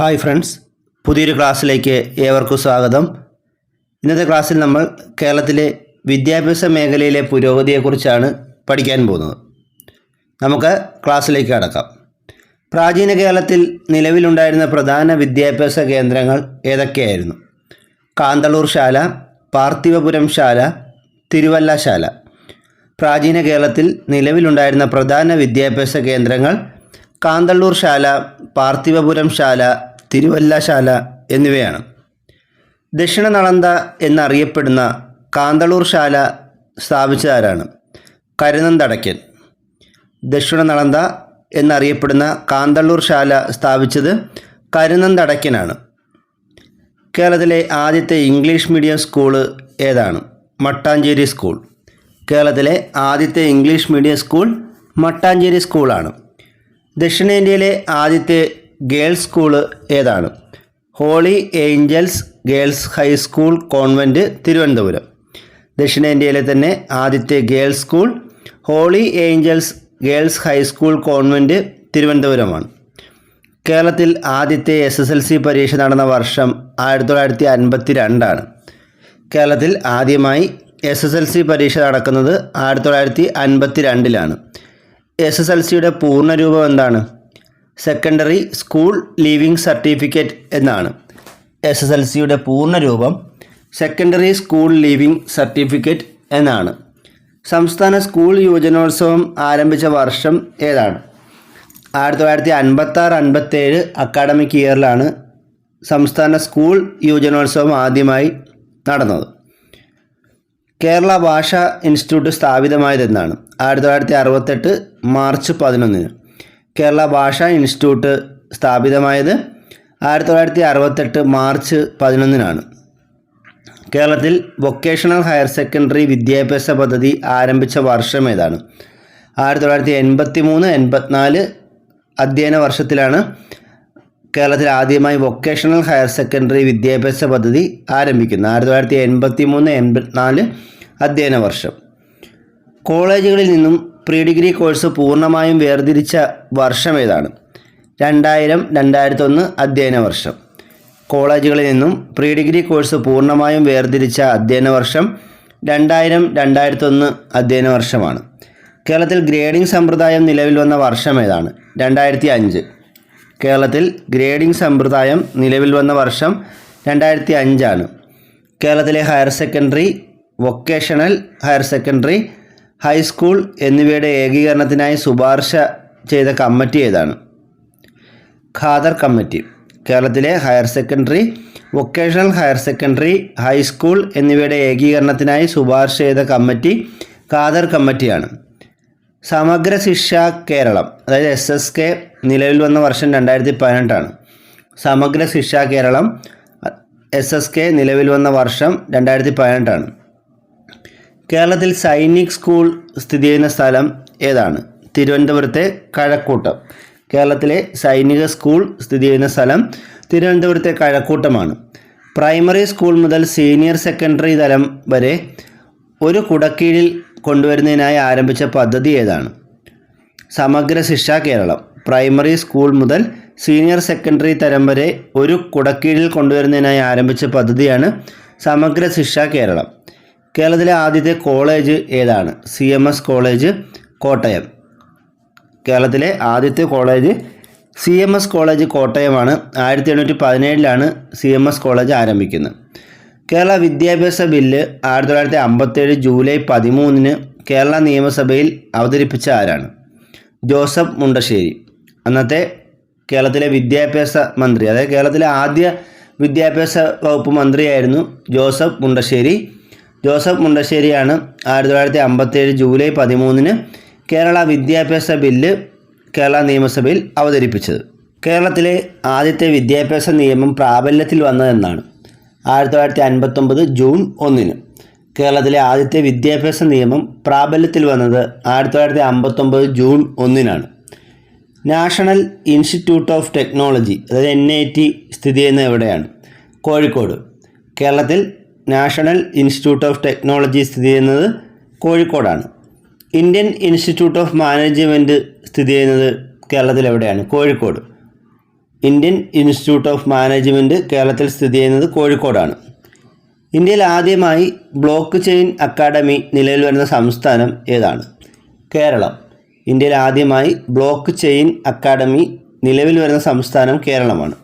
Hi friends പുതിയൊരു ക്ലാസ്സിലേക്ക് ഏവർക്കും സ്വാഗതം. ഇന്നത്തെ ക്ലാസ്സിൽ നമ്മൾ കേരളത്തിലെ വിദ്യാഭ്യാസ മേഖലയിലെ പുരോഗതിയെക്കുറിച്ചാണ് പഠിക്കാൻ പോകുന്നത്. നമുക്ക് ക്ലാസ്സിലേക്ക് കടക്കാം. പ്രാചീന കേരളത്തിൽ നിലവിലുണ്ടായിരുന്ന പ്രധാന വിദ്യാഭ്യാസ കേന്ദ്രങ്ങൾ ഏതൊക്കെയായിരുന്നു? കാന്തളൂർ ശാല പാർത്ഥിവപുരം ശാല തിരുവല്ല ശാല. പ്രാചീന കേരളത്തിൽ നിലവിലുണ്ടായിരുന്ന പ്രധാന വിദ്യാഭ്യാസ കേന്ദ്രങ്ങൾ കാന്തള്ളൂർ ശാല പാർത്ഥിവപുരം ശാല തിരുവല്ല ശാല എന്നിവയാണ്. ദക്ഷിണ നളന്ത എന്നറിയപ്പെടുന്ന കാന്തളൂർ ശാല സ്ഥാപിച്ചതാരാണ്? കരുനന്തടയ്ക്കൻ ദക്ഷിണ നളന്ത എന്നറിയപ്പെടുന്ന കാന്തളൂർ ശാല സ്ഥാപിച്ചത് കരുനന്തടയ്ക്കനാണ് കേരളത്തിലെ ആദ്യത്തെ ഇംഗ്ലീഷ് മീഡിയം സ്കൂൾ ഏതാണ്? മട്ടാഞ്ചേരി സ്കൂൾ. കേരളത്തിലെ ആദ്യത്തെ ഇംഗ്ലീഷ് മീഡിയം സ്കൂൾ മട്ടാഞ്ചേരി സ്കൂളാണ്. ദക്ഷിണേന്ത്യയിലെ ആദ്യത്തെ ഗേൾസ് സ്കൂൾ ഏതാണ്? Holy angels girls high school convent Thiruvananthapuram. ദക്ഷിണേന്ത്യയിലെ തന്നെ ആദ്യത്തെ girls school holy angels girls high school convent തിരുവനന്തപുരമാണ്. കേരളത്തിൽ ആദ്യത്തെ എസ് എസ് എൽ സി പരീക്ഷ നടന്ന വർഷം ആയിരത്തി തൊള്ളായിരത്തി അൻപത്തി രണ്ടാണ് കേരളത്തിൽ ആദ്യമായി എസ് എസ് എൽ സി പരീക്ഷ നടക്കുന്നത് ആയിരത്തി തൊള്ളായിരത്തി അൻപത്തി രണ്ടിലാണ് എസ് എസ് എൽ സിയുടെ പൂർണരൂപം എന്താണ്? സെക്കൻഡറി സ്കൂൾ ലീവിംഗ് സർട്ടിഫിക്കറ്റ് എന്നാണ്. എസ് എസ് എൽ സിയുടെ പൂർണരൂപം സെക്കൻഡറി സ്കൂൾ ലീവിംഗ് സർട്ടിഫിക്കറ്റ് എന്നാണ്. സംസ്ഥാന സ്കൂൾ യുവജനോത്സവം ആരംഭിച്ച വർഷം ഏതാണ്? ആയിരത്തി തൊള്ളായിരത്തി അൻപത്താറ് അൻപത്തേഴ് അക്കാഡമിക് ഇയറിലാണ് സംസ്ഥാന സ്കൂൾ യുവജനോത്സവം ആദ്യമായി നടന്നത്. കേരള ഭാഷാ ഇൻസ്റ്റിറ്റ്യൂട്ട് സ്ഥാപിതമായതെന്നാണ്. ആയിരത്തി തൊള്ളായിരത്തി അറുപത്തെട്ട് മാർച്ച് പതിനൊന്നിന്. കേരള ഭാഷാ ഇൻസ്റ്റിറ്റ്യൂട്ട് സ്ഥാപിതമായത് ആയിരത്തി തൊള്ളായിരത്തി അറുപത്തെട്ട് മാർച്ച് പതിനൊന്നിനാണ്. കേരളത്തിൽ വൊക്കേഷണൽ ഹയർ സെക്കൻഡറി വിദ്യാഭ്യാസ പദ്ധതി ആരംഭിച്ച വർഷം ഏതാണ്? ആയിരത്തി തൊള്ളായിരത്തി എൺപത്തി മൂന്ന് എൺപത്തിനാല് അധ്യയന വർഷത്തിലാണ് കേരളത്തിൽ ആദ്യമായി വൊക്കേഷണൽ ഹയർ സെക്കൻഡറി വിദ്യാഭ്യാസ പദ്ധതി ആരംഭിക്കുന്നത്. ആയിരത്തി തൊള്ളായിരത്തി എൺപത്തി മൂന്ന് എൺപത്തിനാല് അധ്യയന വർഷം. കോളേജുകളിൽ നിന്നും പ്രീ ഡിഗ്രി കോഴ്സ് പൂർണമായും വേർതിരിച്ച വർഷം ഏതാണ്? രണ്ടായിരം രണ്ടായിരത്തൊന്ന് അധ്യയന വർഷം. കോളേജുകളിൽ നിന്നും പ്രീ ഡിഗ്രി കോഴ്സ് പൂർണമായും വേർതിരിച്ച അധ്യയന വർഷം രണ്ടായിരം രണ്ടായിരത്തൊന്ന് അധ്യയന വർഷമാണ്. കേരളത്തിൽ ഗ്രേഡിംഗ് സമ്പ്രദായം നിലവിൽ വന്ന വർഷം ഏതാണ്? രണ്ടായിരത്തി അഞ്ച് കേരളത്തിൽ ഗ്രേഡിംഗ് സമ്പ്രദായം നിലവിൽ വന്ന വർഷം രണ്ടായിരത്തി അഞ്ചാണ് കേരളത്തിലെ higher secondary vocational higher secondary high school എന്നിവയുടെ ഏകീകരണത്തിനായി ശുപാർശ ചെയ്ത കമ്മിറ്റി ഏതാണ്? ഖാദർ കമ്മിറ്റി കേരളത്തിലെ higher secondary vocational higher secondary high school എന്നിവയുടെ ഏകീകരണത്തിനായി ശുപാർശ ചെയ്ത കമ്മിറ്റി ഖാദർ കമ്മിറ്റിയാണ്. സമഗ്ര ശിക്ഷ കേരളം അതായത് എസ് എസ് കെ നിലവിൽ വന്ന വർഷം രണ്ടായിരത്തി പതിനെട്ടാണ് സമഗ്ര Shiksha Keralam S S K നിലവിൽ വന്ന വർഷം രണ്ടായിരത്തി പതിനെട്ടാണ് കേരളത്തിൽ സൈനിക് സ്കൂൾ സ്ഥിതി ചെയ്യുന്ന സ്ഥലം ഏതാണ്? തിരുവനന്തപുരത്തെ കഴക്കൂട്ടം. കേരളത്തിലെ സൈനിക സ്കൂൾ സ്ഥിതി ചെയ്യുന്ന സ്ഥലം തിരുവനന്തപുരത്തെ കഴക്കൂട്ടമാണ്. പ്രൈമറി സ്കൂൾ മുതൽ സീനിയർ സെക്കൻഡറി തലം വരെ ഒരു കുടക്കീഴിൽ കൊണ്ടുവരുന്നതിനായി ആരംഭിച്ച പദ്ധതി ഏതാണ്? സമഗ്ര ശിക്ഷ കേരളം. പ്രൈമറി സ്കൂൾ മുതൽ സീനിയർ സെക്കൻഡറി തരം വരെ ഒരു കുടക്കീഴിൽ കൊണ്ടുവരുന്നതിനായി ആരംഭിച്ച പദ്ധതിയാണ് സമഗ്ര ശിക്ഷ കേരളം. കേരളത്തിലെ ആദ്യത്തെ കോളേജ് ഏതാണ്? C M S college Kottayam. കേരളത്തിലെ ആദ്യത്തെ college C M S college കോട്ടയമാണ്. ആയിരത്തി എണ്ണൂറ്റി പതിനേഴിലാണ് സി എം എസ് കോളേജ് ആരംഭിക്കുന്നത്. കേരള വിദ്യാഭ്യാസ ബില്ല് ആയിരത്തി തൊള്ളായിരത്തി അമ്പത്തേഴ് ജൂലൈ പതിമൂന്നിന് കേരള നിയമസഭയിൽ അവതരിപ്പിച്ച ആരാണ്? ജോസഫ് മുണ്ടശ്ശേരി. അന്നത്തെ കേരളത്തിലെ വിദ്യാഭ്യാസ മന്ത്രി അതായത് കേരളത്തിലെ ആദ്യ വിദ്യാഭ്യാസ വകുപ്പ് മന്ത്രിയായിരുന്നു ജോസഫ് മുണ്ടശ്ശേരി. ജോസഫ് മുണ്ടശ്ശേരിയാണ് ആയിരത്തി തൊള്ളായിരത്തി അമ്പത്തേഴ് ജൂലൈ പതിമൂന്നിന് കേരള വിദ്യാഭ്യാസ ബില്ല് കേരള നിയമസഭയിൽ അവതരിപ്പിച്ചത്. കേരളത്തിലെ ആദ്യത്തെ വിദ്യാഭ്യാസ നിയമം പ്രാബല്യത്തിൽ വന്നതെന്നാണ് ആയിരത്തി തൊള്ളായിരത്തി അൻപത്തൊമ്പത് ജൂൺ ഒന്നിന്. കേരളത്തിലെ ആദ്യത്തെ വിദ്യാഭ്യാസ നിയമം പ്രാബല്യത്തിൽ വന്നത് ആയിരത്തി തൊള്ളായിരത്തി അമ്പത്തൊമ്പത് ജൂൺ ഒന്നിനാണ്. നാഷണൽ ഇൻസ്റ്റിറ്റ്യൂട്ട് ഓഫ് ടെക്നോളജി അതായത് എൻ ഐ ടി സ്ഥിതി ചെയ്യുന്നത് എവിടെയാണ്? കോഴിക്കോട്. കേരളത്തിൽ നാഷണൽ ഇൻസ്റ്റിറ്റ്യൂട്ട് ഓഫ് ടെക്നോളജി സ്ഥിതി ചെയ്യുന്നത് കോഴിക്കോടാണ്. ഇന്ത്യൻ ഇൻസ്റ്റിറ്റ്യൂട്ട് ഓഫ് മാനേജ്മെന്റ് സ്ഥിതി ചെയ്യുന്നത് കേരളത്തിൽ എവിടെയാണ്? Kozhikode. Indian institute of management കേരളത്തിൽ സ്ഥിതി ചെയ്യുന്നത് കോഴിക്കോടാണ്. ഇന്ത്യയിൽ ആദ്യമായി ബ്ലോക്ക് ചെയിൻ അക്കാഡമി നിലവിൽ വരുന്ന സംസ്ഥാനം ഏതാണ്? കേരളം. ഇന്ത്യയിൽ ആദ്യമായി ബ്ലോക്ക് ചെയിൻ അക്കാഡമി നിലവിൽ വരുന്ന സംസ്ഥാനം കേരളമാണ്.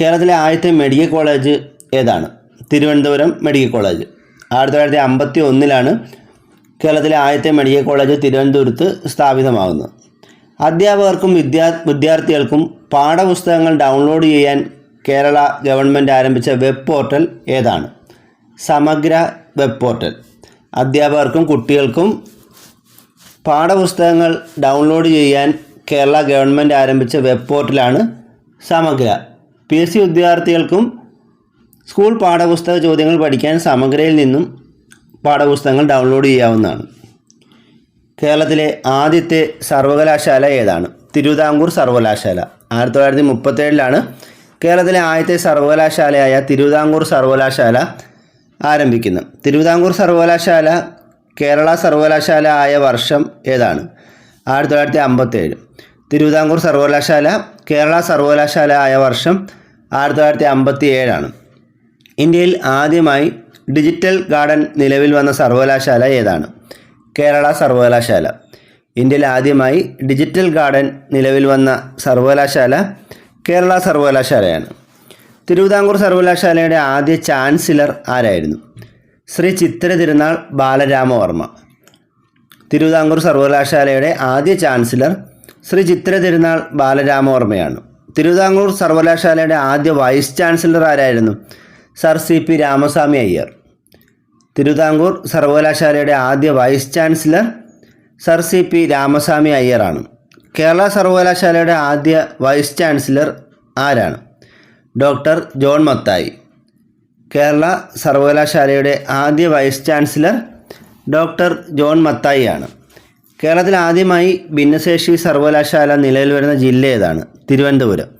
കേരളത്തിലെ ആദ്യത്തെ മെഡിക്കൽ കോളേജ് ഏതാണ്? Thiruvananthapuram medical college. ആയിരത്തി തൊള്ളായിരത്തി അമ്പത്തി ഒന്നിലാണ് കേരളത്തിലെ ആദ്യത്തെ മെഡിക്കൽ കോളേജ് തിരുവനന്തപുരത്ത് സ്ഥാപിതമാകുന്നത്. അധ്യാപകർക്കും വിദ്യാ വിദ്യാർത്ഥികൾക്കും പാഠപുസ്തകങ്ങൾ ഡൗൺലോഡ് ചെയ്യാൻ കേരള ഗവൺമെന്റ് ആരംഭിച്ച വെബ് പോർട്ടൽ ഏതാണ്? Samagra web portal. അധ്യാപകർക്കും കുട്ടികൾക്കും പാഠപുസ്തകങ്ങൾ ഡൗൺലോഡ് ചെയ്യാൻ കേരള ഗവൺമെന്റ് ആരംഭിച്ച വെബ് പോർട്ടലാണ് സമഗ്ര. പി എസ് സി വിദ്യാർത്ഥികൾക്കും സ്കൂൾ പാഠപുസ്തക ചോദ്യങ്ങൾ പഠിക്കാൻ സമഗ്രയിൽ നിന്നും പാഠപുസ്തകങ്ങൾ ഡൗൺലോഡ് ചെയ്യാവുന്നതാണ്. കേരളത്തിലെ ആദ്യത്തെ സർവകലാശാല ഏതാണ്? തിരുവിതാംകൂർ സർവകലാശാല. ആയിരത്തി തൊള്ളായിരത്തി മുപ്പത്തേഴിലാണ് കേരളത്തിലെ ആദ്യത്തെ സർവകലാശാലയായ തിരുവിതാംകൂർ സർവകലാശാല ആരംഭിക്കുന്നത്. തിരുവിതാംകൂർ സർവകലാശാല കേരള സർവകലാശാല ആയ വർഷം ഏതാണ്? ആയിരത്തി തൊള്ളായിരത്തി അമ്പത്തേഴ് തിരുവിതാംകൂർ സർവകലാശാല കേരള സർവകലാശാല ആയ വർഷം ആയിരത്തി തൊള്ളായിരത്തി അമ്പത്തി ഏഴാണ് ഇന്ത്യയിൽ ആദ്യമായി ഡിജിറ്റൽ ഗാർഡൻ നിലവിൽ വന്ന സർവകലാശാല ഏതാണ്? കേരള സർവകലാശാല. ഇന്ത്യയിൽ ആദ്യമായി ഡിജിറ്റൽ ഗാർഡൻ നിലവിൽ വന്ന സർവകലാശാല കേരള സർവകലാശാലയാണ്. തിരുവിതാംകൂർ സർവകലാശാലയുടെ ആദ്യ ചാൻസലർ ആരായിരുന്നു? ശ്രീ ചിത്ര തിരുനാൾ ബാലരാമവർമ്മ. തിരുവിതാംകൂർ സർവകലാശാലയുടെ ആദ്യ ചാൻസലർ ശ്രീ ചിത്ര തിരുനാൾ ബാലരാമവർമ്മയാണ്. തിരുവിതാംകൂർ സർവകലാശാലയുടെ ആദ്യ വൈസ് ചാൻസലർ ആരായിരുന്നു? Sir C P Ramaswamy Iyer. Thiruvithamkoor സർവകലാശാലയുടെ ആദ്യ vice chancellor sir C P Ramaswamy അയ്യറാണ്. Kerala സർവകലാശാലയുടെ ആദ്യ വൈസ് ചാൻസലർ ആരാണ്? Doctor John Mathai. കേരള സർവകലാശാലയുടെ ആദ്യ vice chancellor doctor John Mathai ആണ്. കേരളത്തിൽ ആദ്യമായി ഭിന്നശേഷി സർവകലാശാല നിലവിൽ വരുന്ന ജില്ല ഏതാണ്? തിരുവനന്തപുരം.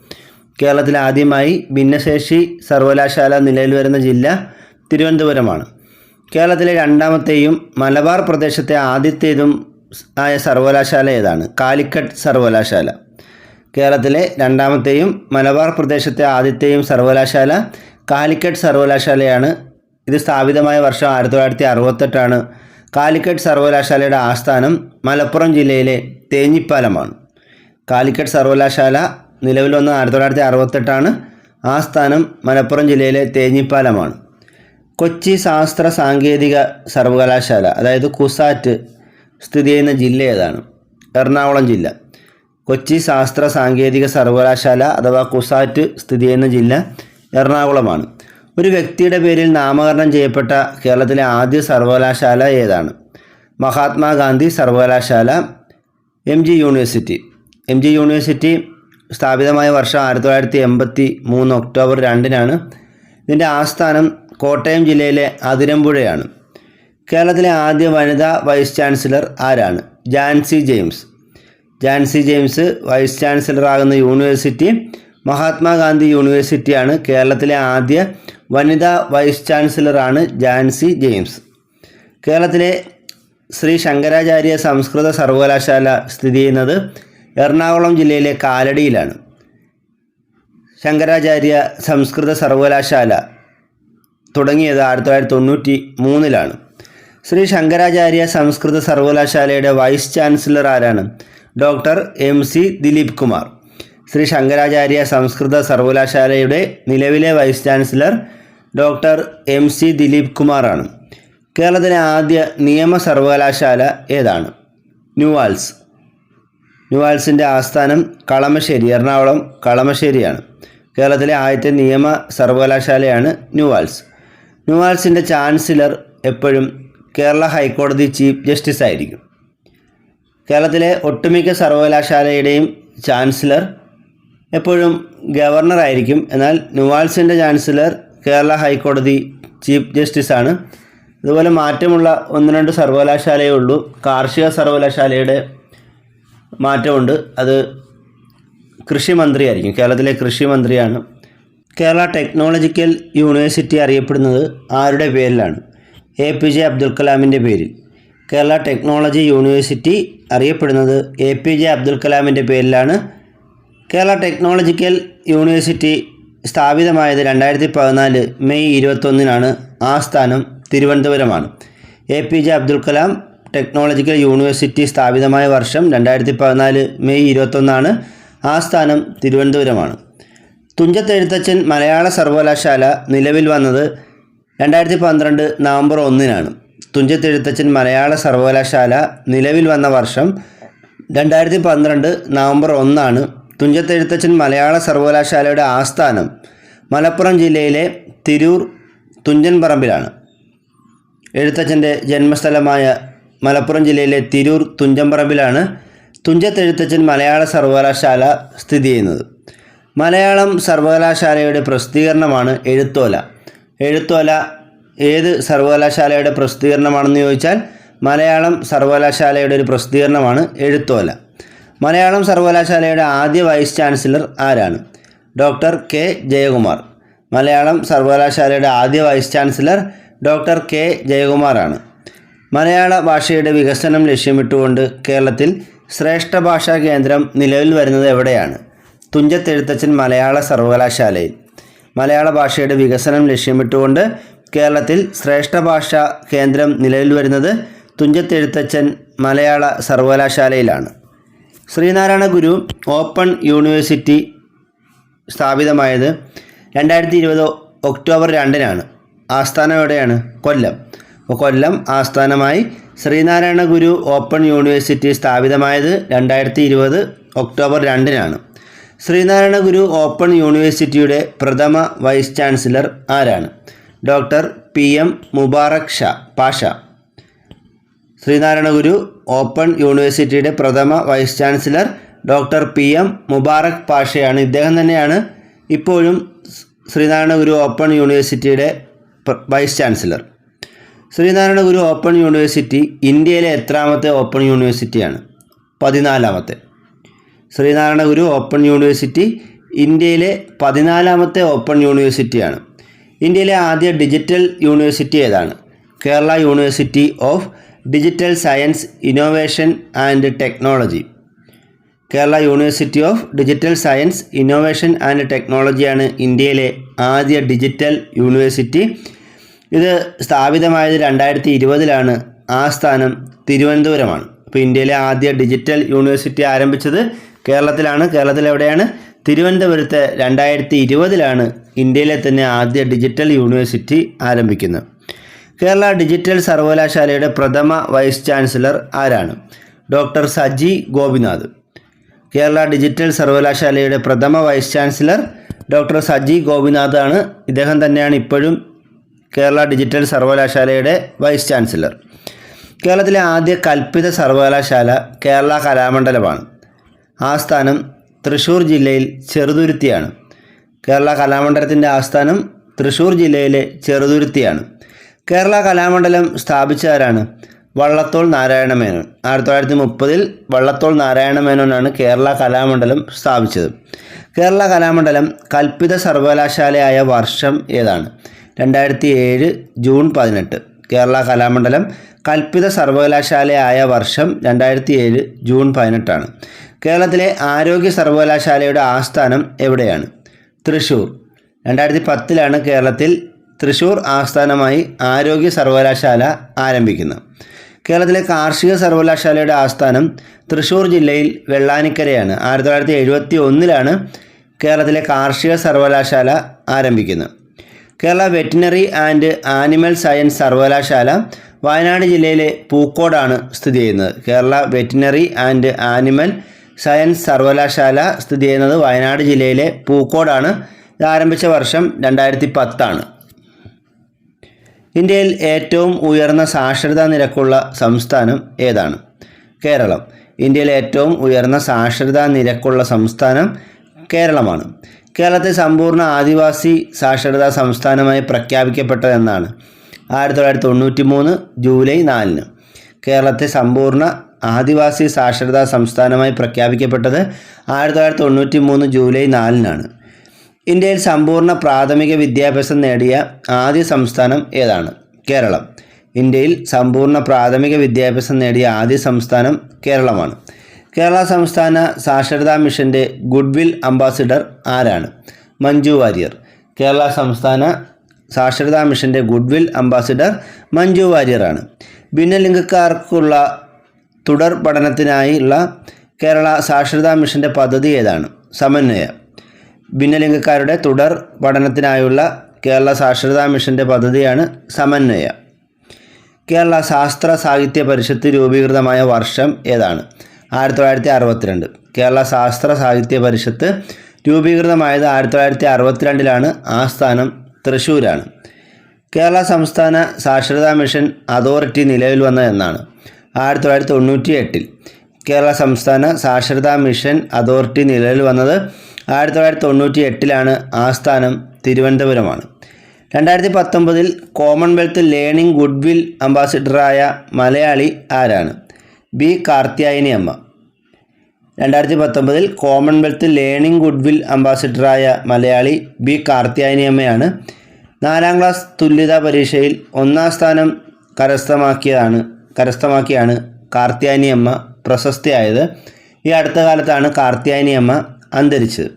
കേരളത്തിൽ ആദ്യമായി ഭിന്നശേഷി സർവകലാശാല നിലയിൽ വരുന്ന ജില്ല തിരുവനന്തപുരമാണ്. കേരളത്തിലെ രണ്ടാമത്തെയും മലബാർ പ്രദേശത്തെ ആദ്യത്തേതും ആയ സർവകലാശാല ഏതാണ്? കാലിക്കറ്റ് സർവകലാശാല. കേരളത്തിലെ രണ്ടാമത്തെയും മലബാർ പ്രദേശത്തെ ആദ്യത്തെയും സർവകലാശാല കാലിക്കറ്റ് സർവകലാശാലയാണ്. ഇത് സ്ഥാപിതമായ വർഷം ആയിരത്തി തൊള്ളായിരത്തി അറുപത്തെട്ടാണ് കാലിക്കറ്റ് സർവകലാശാലയുടെ ആസ്ഥാനം മലപ്പുറം ജില്ലയിലെ തേഞ്ഞിപ്പാലമാണ്. കാലിക്കറ്റ് സർവകലാശാല നിലവിൽ വന്ന ആയിരത്തി തൊള്ളായിരത്തി അറുപത്തെട്ടാണ്. ആ സ്ഥാനം മലപ്പുറം ജില്ലയിലെ തേഞ്ഞിപ്പാലമാണ്. കൊച്ചി ശാസ്ത്ര സാങ്കേതിക സർവകലാശാല അതായത് കുസാറ്റ് സ്ഥിതി ചെയ്യുന്ന ജില്ല ഏതാണ്? എറണാകുളം ജില്ല. കൊച്ചി ശാസ്ത്ര സാങ്കേതിക സർവകലാശാല അഥവാ കുസാറ്റ് സ്ഥിതി ചെയ്യുന്ന ജില്ല എറണാകുളമാണ്. ഒരു വ്യക്തിയുടെ പേരിൽ നാമകരണം ചെയ്യപ്പെട്ട കേരളത്തിലെ ആദ്യ സർവകലാശാല ഏതാണ്? മഹാത്മാഗാന്ധി സർവകലാശാല M G university. M G university സ്ഥാപിതമായ വർഷം ആയിരത്തി തൊള്ളായിരത്തി എൺപത്തി മൂന്ന് ഒക്ടോബർ രണ്ടിനാണ്. ഇതിന്റെ ആസ്ഥാനം കോട്ടയം ജില്ലയിലെ അതിരമ്പുഴയാണ്. കേരളത്തിലെ ആദ്യ വനിതാ വൈസ് ചാൻസലർ ആരാണ്? Jancy James. Jancy James vice chancellor ആകുന്ന യൂണിവേഴ്സിറ്റി മഹാത്മാഗാന്ധി യൂണിവേഴ്സിറ്റിയാണ്. കേരളത്തിലെ ആദ്യ വനിതാ വൈസ് ചാൻസലറാണ് ജാൻസി ജെയിംസ്. കേരളത്തിലെ ശ്രീ ശങ്കരാചാര്യ സംസ്കൃത സർവകലാശാല സ്ഥിതി ചെയ്യുന്നത് എറണാകുളം ജില്ലയിലെ കാലടിയിലാണ്. ശങ്കരാചാര്യ സംസ്കൃത സർവകലാശാല തുടങ്ങിയത് ആയിരത്തി തൊള്ളായിരത്തി തൊണ്ണൂറ്റി മൂന്നിലാണ് ശ്രീ ശങ്കരാചാര്യ സംസ്കൃത സർവകലാശാലയുടെ വൈസ് ചാൻസലർ ആരാണ്? Doctor M C Dileep Kumar. Shri Shankaracharya സംസ്കൃത സർവകലാശാലയുടെ നിലവിലെ vice chancellor doctor M C Dileep കുമാറാണ്. കേരളത്തിലെ ആദ്യ നിയമ സർവകലാശാല ഏതാണ്? ന്യൂവാൽസ്. ന്യൂവാൽസിന്റെ ആസ്ഥാനം കളമശ്ശേരി എറണാകുളം കളമശ്ശേരിയാണ്. കേരളത്തിലെ ആദ്യത്തെ നിയമ സർവകലാശാലയാണ് ന്യൂവാൽസ്. ന്യൂവാൽസിന്റെ ചാൻസലർ എപ്പോഴും കേരള ഹൈക്കോടതി ചീഫ് ജസ്റ്റിസ് ആയിരിക്കും. കേരളത്തിലെ ഒട്ടുമിക്ക സർവകലാശാലയുടെയും ചാൻസലർ എപ്പോഴും ഗവർണർ ആയിരിക്കും. എന്നാൽ ന്യൂവാൽസിന്റെ ചാൻസലർ കേരള ഹൈക്കോടതി ചീഫ് ജസ്റ്റിസ് ആണ്. ഇതുപോലെ മാറ്റമുള്ള ഒന്ന് രണ്ട് സർവകലാശാലയേ ഉള്ളൂ. കാർഷിക സർവകലാശാലയുടെ മാറ്റമുണ്ട്. അത് കൃഷി മന്ത്രിയായിരിക്കും കേരളത്തിലെ കൃഷി മന്ത്രിയാണ് കേരള ടെക്നോളജിക്കൽ യൂണിവേഴ്സിറ്റി അറിയപ്പെടുന്നത് ആരുടെ പേരിലാണ്? എ പി ജെ അബ്ദുൽ കലാമിന്റെ പേരിൽ. കേരള ടെക്നോളജി യൂണിവേഴ്സിറ്റി അറിയപ്പെടുന്നത് എ പി ജെ അബ്ദുൽ കലാമിന്റെ പേരിലാണ്. കേരള ടെക്നോളജിക്കൽ യൂണിവേഴ്സിറ്റി സ്ഥാപിതമായത് രണ്ടായിരത്തി പതിനാല് മെയ് ഇരുപത്തൊന്നിനാണ്. ആ സ്ഥാനം തിരുവനന്തപുരമാണ്. A P J Abdul Kalam technological university സ്ഥാപിതമായ വർഷം രണ്ടായിരത്തി പതിനാല് മെയ് ഇരുപത്തൊന്നാണ്. സ്ഥാനം തിരുവനന്തപുരമാണ്. തുഞ്ചത്തെഴുത്തച്ഛൻ മലയാള സർവകലാശാല നിലവിൽ വന്നത് രണ്ടായിരത്തി പന്ത്രണ്ട് നവംബർ ഒന്നിനാണ്. തുഞ്ചത്തെഴുത്തച്ഛൻ മലയാള സർവകലാശാല നിലവിൽ വന്ന വർഷം രണ്ടായിരത്തി പന്ത്രണ്ട് നവംബർ ഒന്നാണ്. തുഞ്ചത്തെഴുത്തച്ഛൻ മലയാള സർവകലാശാലയുടെ ആസ്ഥാനം മലപ്പുറം ജില്ലയിലെ തിരൂർ തുഞ്ചൻപറമ്പിലാണ്. എഴുത്തച്ഛന്റെ ജന്മസ്ഥലമായ മലപ്പുറം ജില്ലയിലെ തിരൂർ തുഞ്ചമ്പറമ്പിലാണ് തുഞ്ചത്തെഴുത്തച്ഛൻ മലയാള സർവകലാശാല സ്ഥിതി ചെയ്യുന്നത്. മലയാളം സർവകലാശാലയുടെ പ്രസിദ്ധീകരണമാണ് എഴുത്തോല. എഴുത്തോല ഏത് സർവകലാശാലയുടെ പ്രസിദ്ധീകരണമാണെന്ന് ചോദിച്ചാൽ മലയാളം സർവകലാശാലയുടെ ഒരു പ്രസിദ്ധീകരണമാണ് എഴുത്തോല. മലയാളം സർവകലാശാലയുടെ ആദ്യ വൈസ് ചാൻസലർ ആരാണ്? Doctor K Jayakumar. മലയാളം സർവകലാശാലയുടെ ആദ്യ വൈസ് ചാൻസലർ ഡോക്ടർ കെ ജയകുമാറാണ്. മലയാള ഭാഷയുടെ വികസനം ലക്ഷ്യമിട്ടുകൊണ്ട് കേരളത്തിൽ ശ്രേഷ്ഠ ഭാഷാ കേന്ദ്രം നിലവിൽ വരുന്നത് എവിടെയാണ്? തുഞ്ചത്തെഴുത്തച്ഛൻ മലയാള സർവകലാശാലയിൽ. മലയാള ഭാഷയുടെ വികസനം ലക്ഷ്യമിട്ടുകൊണ്ട് കേരളത്തിൽ ശ്രേഷ്ഠ ഭാഷാ കേന്ദ്രം നിലവിൽ വരുന്നത് തുഞ്ചത്തെഴുത്തച്ഛൻ മലയാള സർവകലാശാലയിലാണ്. ശ്രീനാരായണ ഗുരു ഓപ്പൺ യൂണിവേഴ്സിറ്റി സ്ഥാപിതമായത് രണ്ടായിരത്തി ഇരുപത് ഒക്ടോബർ രണ്ടിനാണ്. ആസ്ഥാനം എവിടെയാണ്? കൊല്ലം. കൊല്ലം ആസ്ഥാനമായി ശ്രീനാരായണ ഗുരു ഓപ്പൺ യൂണിവേഴ്സിറ്റി സ്ഥാപിതമായത് രണ്ടായിരത്തി ഇരുപത് ഒക്ടോബർ രണ്ടിനാണ്. ശ്രീനാരായണ ഗുരു ഓപ്പൺ യൂണിവേഴ്സിറ്റിയുടെ പ്രഥമ വൈസ് ചാൻസലർ ആരാണ്? Doctor P M Mubarak Shah Pasha. Sree Narayana Guru open യൂണിവേഴ്സിറ്റിയുടെ പ്രഥമ vice chancellor doctor P M Mubarak പാഷയാണ്. ഇദ്ദേഹം തന്നെയാണ് ഇപ്പോഴും ശ്രീനാരായണ ഗുരു ഓപ്പൺ യൂണിവേഴ്സിറ്റിയുടെ vice chancellor. Sree Narayana Guru open university ഇന്ത്യയിലെ എത്രാമത്തെ ഓപ്പൺ യൂണിവേഴ്സിറ്റിയാണ്. പതിനാലാമത്തെ. ശ്രീനാരായണ ഗുരു ഓപ്പൺ യൂണിവേഴ്സിറ്റി ഇന്ത്യയിലെ പതിനാലാമത്തെ ഓപ്പൺ യൂണിവേഴ്സിറ്റിയാണ്. ഇന്ത്യയിലെ ആദ്യ ഡിജിറ്റൽ യൂണിവേഴ്സിറ്റി ഏതാണ്? Kerala university of digital science innovation and technology. Kerala university of digital science innovation and ടെക്നോളജിയാണ് ഇന്ത്യയിലെ ആദ്യ ഡിജിറ്റൽ യൂണിവേഴ്സിറ്റി. ഇത് സ്ഥാപിതമായത് രണ്ടായിരത്തി ഇരുപതിലാണ് ആസ്ഥാനം തിരുവനന്തപുരമാണ്. അപ്പോൾ ഇന്ത്യയിലെ ആദ്യ ഡിജിറ്റൽ യൂണിവേഴ്സിറ്റി ആരംഭിച്ചത് കേരളത്തിലാണ്. കേരളത്തിൽ എവിടെയാണ്? തിരുവനന്തപുരത്ത് രണ്ടായിരത്തി ഇരുപതിലാണ് ഇന്ത്യയിലെ തന്നെ ആദ്യ ഡിജിറ്റൽ യൂണിവേഴ്സിറ്റി ആരംഭിക്കുന്നത്. കേരള ഡിജിറ്റൽ സർവകലാശാലയുടെ പ്രഥമ വൈസ് ചാൻസലർ ആരാണ്? ഡോക്ടർ സജി ഗോപിനാഥ്. കേരള ഡിജിറ്റൽ സർവകലാശാലയുടെ പ്രഥമ vice chancellor doctor Saji Gopinath ആണ് ഇദ്ദേഹം തന്നെയാണ് ഇപ്പോഴും കേരള ഡിജിറ്റൽ സർവകലാശാലയുടെ വൈസ് ചാൻസലർ. കേരളത്തിലെ ആദ്യ കൽപ്പിത സർവകലാശാല കേരള കലാമണ്ഡലമാണ്. ആസ്ഥാനം തൃശ്ശൂർ ജില്ലയിൽ ചെറുതുരുത്തിയാണ്. കേരള കലാമണ്ഡലത്തിന്റെ ആസ്ഥാനം തൃശ്ശൂർ ജില്ലയിലെ ചെറുതുരുത്തിയാണ്. കേരള കലാമണ്ഡലം സ്ഥാപിച്ചവരാണ് വള്ളത്തോൾ നാരായണ മേനോൻ. ആയിരത്തി തൊള്ളായിരത്തി മുപ്പതിൽ വള്ളത്തോൾ നാരായണ മേനോനാണ് കേരള കലാമണ്ഡലം സ്ഥാപിച്ചത്. കേരള കലാമണ്ഡലം കൽപ്പിത സർവകലാശാലയായ വർഷം ഏതാണ്? രണ്ടായിരത്തി ഏഴ് ജൂൺ പതിനെട്ട്. കേരള കലാമണ്ഡലം കൽപ്പിത സർവകലാശാലയായ വർഷം രണ്ടായിരത്തി ഏഴ് ജൂൺ പതിനെട്ടാണ്. കേരളത്തിലെ ആരോഗ്യ സർവകലാശാലയുടെ ആസ്ഥാനം എവിടെയാണ്? തൃശ്ശൂർ രണ്ടായിരത്തി പത്തിലാണ് കേരളത്തിൽ തൃശ്ശൂർ ആസ്ഥാനമായി ആരോഗ്യ സർവകലാശാല ആരംഭിക്കുന്നത്. കേരളത്തിലെ കാർഷിക സർവകലാശാലയുടെ ആസ്ഥാനം തൃശ്ശൂർ ജില്ലയിൽ വെള്ളാനിക്കരയാണ്. ആയിരത്തി തൊള്ളായിരത്തി എഴുപത്തി ഒന്നിലാണ് കേരളത്തിലെ കാർഷിക സർവകലാശാല ആരംഭിക്കുന്നത്. Kerala veterinary and animal science സർവകലാശാല വയനാട് ജില്ലയിലെ പൂക്കോടാണ് സ്ഥിതി ചെയ്യുന്നത്. Kerala veterinary and animal science സർവകലാശാല സ്ഥിതി ചെയ്യുന്നത് വയനാട് ജില്ലയിലെ പൂക്കോടാണ്. ഇത് ആരംഭിച്ച വർഷം രണ്ടായിരത്തി പത്താണ് ഇന്ത്യയിൽ ഏറ്റവും ഉയർന്ന സാക്ഷരതാ നിരക്കുള്ള സംസ്ഥാനം ഏതാണ്? കേരളം. ഇന്ത്യയിലെ ഏറ്റവും ഉയർന്ന സാക്ഷരതാ നിരക്കുള്ള സംസ്ഥാനം കേരളമാണ്. കേരളത്തെ സമ്പൂർണ ആദിവാസി സാക്ഷരതാ സംസ്ഥാനമായി പ്രഖ്യാപിക്കപ്പെട്ടതെന്നാണ് ആയിരത്തി തൊള്ളായിരത്തി തൊണ്ണൂറ്റി മൂന്ന് ജൂലൈ നാലിന് കേരളത്തെ സമ്പൂർണ ആദിവാസി സാക്ഷരതാ സംസ്ഥാനമായി പ്രഖ്യാപിക്കപ്പെട്ടത് ആയിരത്തി തൊള്ളായിരത്തി തൊണ്ണൂറ്റി മൂന്ന് ജൂലൈ നാലിനാണ്. ഇന്ത്യയിൽ സമ്പൂർണ പ്രാഥമിക വിദ്യാഭ്യാസം നേടിയ ആദ്യ സംസ്ഥാനം ഏതാണ്? കേരളം. ഇന്ത്യയിൽ സമ്പൂർണ പ്രാഥമിക വിദ്യാഭ്യാസം നേടിയ ആദ്യ സംസ്ഥാനം കേരളമാണ്. കേരള സംസ്ഥാന സാക്ഷരതാ മിഷന്റെ ഗുഡ്വിൽ അംബാസിഡർ ആരാണ്? മഞ്ജു വാര്യർ. കേരള സംസ്ഥാന സാക്ഷരതാ മിഷന്റെ ഗുഡ്വിൽ അംബാസിഡർ മഞ്ജു വാര്യറാണ്. ഭിന്നലിംഗക്കാർക്കുള്ള തുടർ പഠനത്തിനായുള്ള കേരള സാക്ഷരതാ മിഷന്റെ പദ്ധതി ഏതാണ്? സമന്വയ. ഭിന്നലിംഗക്കാരുടെ തുടർ പഠനത്തിനായുള്ള കേരള സാക്ഷരതാ മിഷന്റെ പദ്ധതിയാണ് സമന്വയ. കേരള ശാസ്ത്ര സാഹിത്യ പരിഷത്ത് രൂപീകൃതമായ വർഷം ഏതാണ്? ആയിരത്തി തൊള്ളായിരത്തി അറുപത്തിരണ്ട് കേരള ശാസ്ത്ര സാഹിത്യ പരിഷത്ത് രൂപീകൃതമായത് ആയിരത്തി തൊള്ളായിരത്തി അറുപത്തിരണ്ടിലാണ് സ്ഥാനം തൃശ്ശൂരാണ് കേരള സംസ്ഥാന സാക്ഷരതാ മിഷൻ അതോറിറ്റി നിലവിൽ വന്ന എന്നാണ്. ആയിരത്തി തൊള്ളായിരത്തി തൊണ്ണൂറ്റി എട്ടിൽ കേരള സംസ്ഥാന സാക്ഷരതാ മിഷൻ അതോറിറ്റി നിലവിൽ വന്നത് ആയിരത്തി തൊള്ളായിരത്തി തൊണ്ണൂറ്റി എട്ടിലാണ് ആസ്ഥാനം തിരുവനന്തപുരമാണ്. രണ്ടായിരത്തി പത്തൊമ്പതിൽ കോമൺവെൽത്ത് ലേണിംഗ് ഗുഡ്വിൽ അംബാസിഡറായ മലയാളി ആരാണ്? ബി കാർത്യായനി അമ്മ. രണ്ടായിരത്തി പത്തൊമ്പതിൽ കോമൺവെൽത്ത് ലേണിംഗ് ഗുഡ്വിൽ അംബാസിഡറായ മലയാളി ബി കാർത്യായനി അമ്മയാണ് നാലാം ക്ലാസ് തുല്യതാ പരീക്ഷയിൽ ഒന്നാം സ്ഥാനം കരസ്ഥമാക്കിയതാണ് കരസ്ഥമാക്കിയാണ് കാർത്യായനി അമ്മ പ്രശസ്തിയായത്. ഈ അടുത്ത കാലത്താണ് കാർത്യായനി അമ്മ അന്തരിച്ചത്.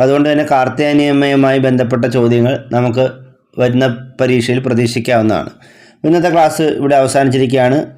അതുകൊണ്ട് തന്നെ കാർത്യായനി അമ്മയുമായി ബന്ധപ്പെട്ട ചോദ്യങ്ങൾ നമുക്ക് വരുന്ന പരീക്ഷയിൽ പ്രതീക്ഷിക്കാവുന്നതാണ്. ഇന്നത്തെ ക്ലാസ് ഇവിടെ അവസാനിച്ചിരിക്കുകയാണ്.